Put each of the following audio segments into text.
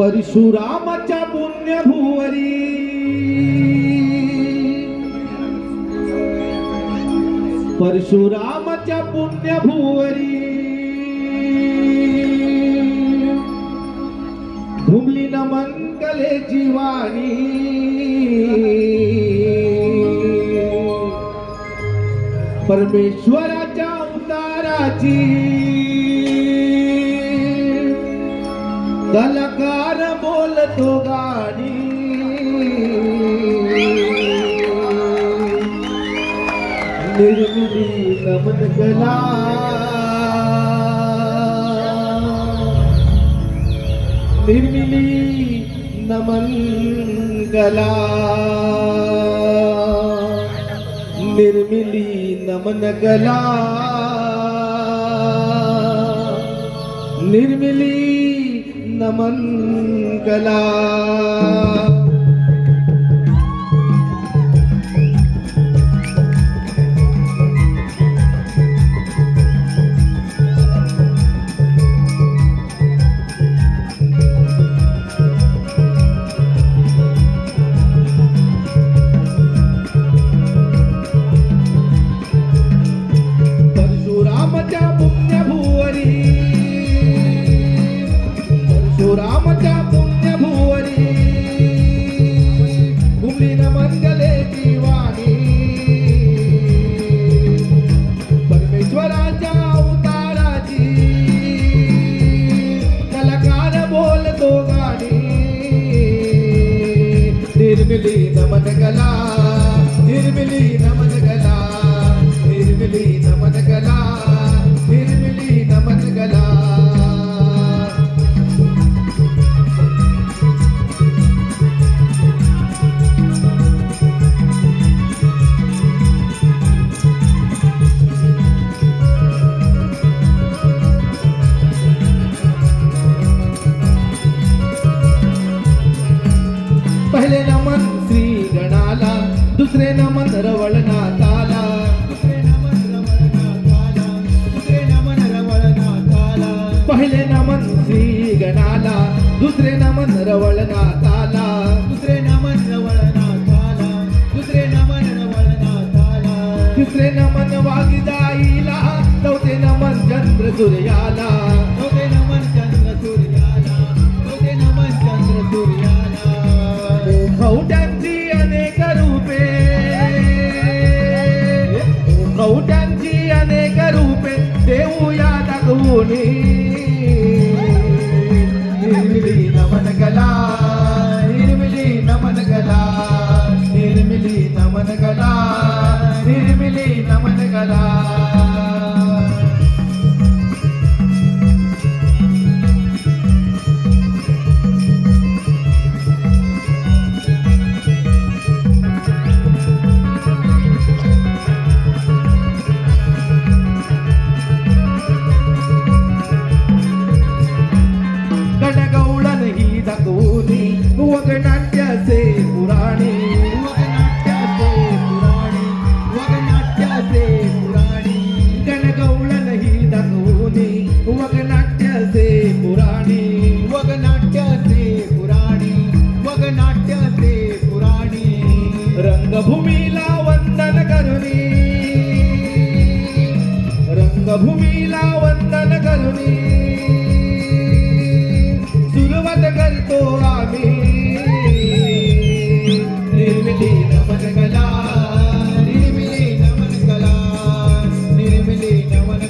परशुरामाच्या पुण्यभुवरी. परशुरामाच्या पुण्यभुवरी. घुमली न मंगले जीवानी परमेश्वराच्या अवताराची. कलाकार बोलतो गाणी निर्मिली नमन कला निर्मिली नमन कला निर्मिली नमन कला निर्मिली नमन निर्मिली नमन कला निर्मिली नमन कला निर्मिली नमन कला पहिले नमन दुसरे नमन रवळनाथाला दुसरे नमन रवळनाथाला दुसरे नमन रवळनाथाला तिसरे नमन वागदाईला चौथे नमन चंद्र सूर्याला. चौथे नमन चंद्र सूर्याला. चौथे नमन चंद्र सूर्याला. खवट्यांची अनेक रूपे. खवट्यांची अनेक रूपे. देऊया दाखवून. Bye. రంగభూమిలా వందన కరుణి రంగభూమిలా వందన కరుణి సురవత కరితో ఆమె నిర్మిలి నమన కళా నిర్మిలి నమన కళా నిర్మిలి నమన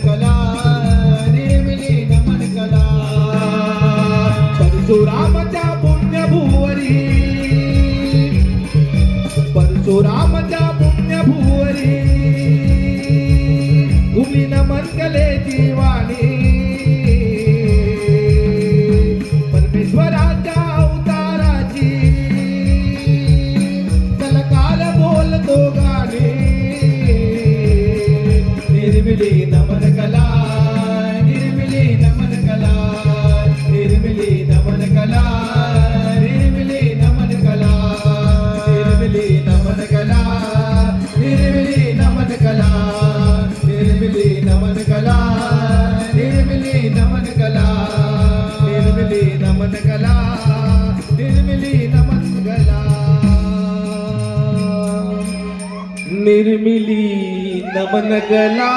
ನಿರ್ಮಿಲಿ ನಮನ ಗಲಾ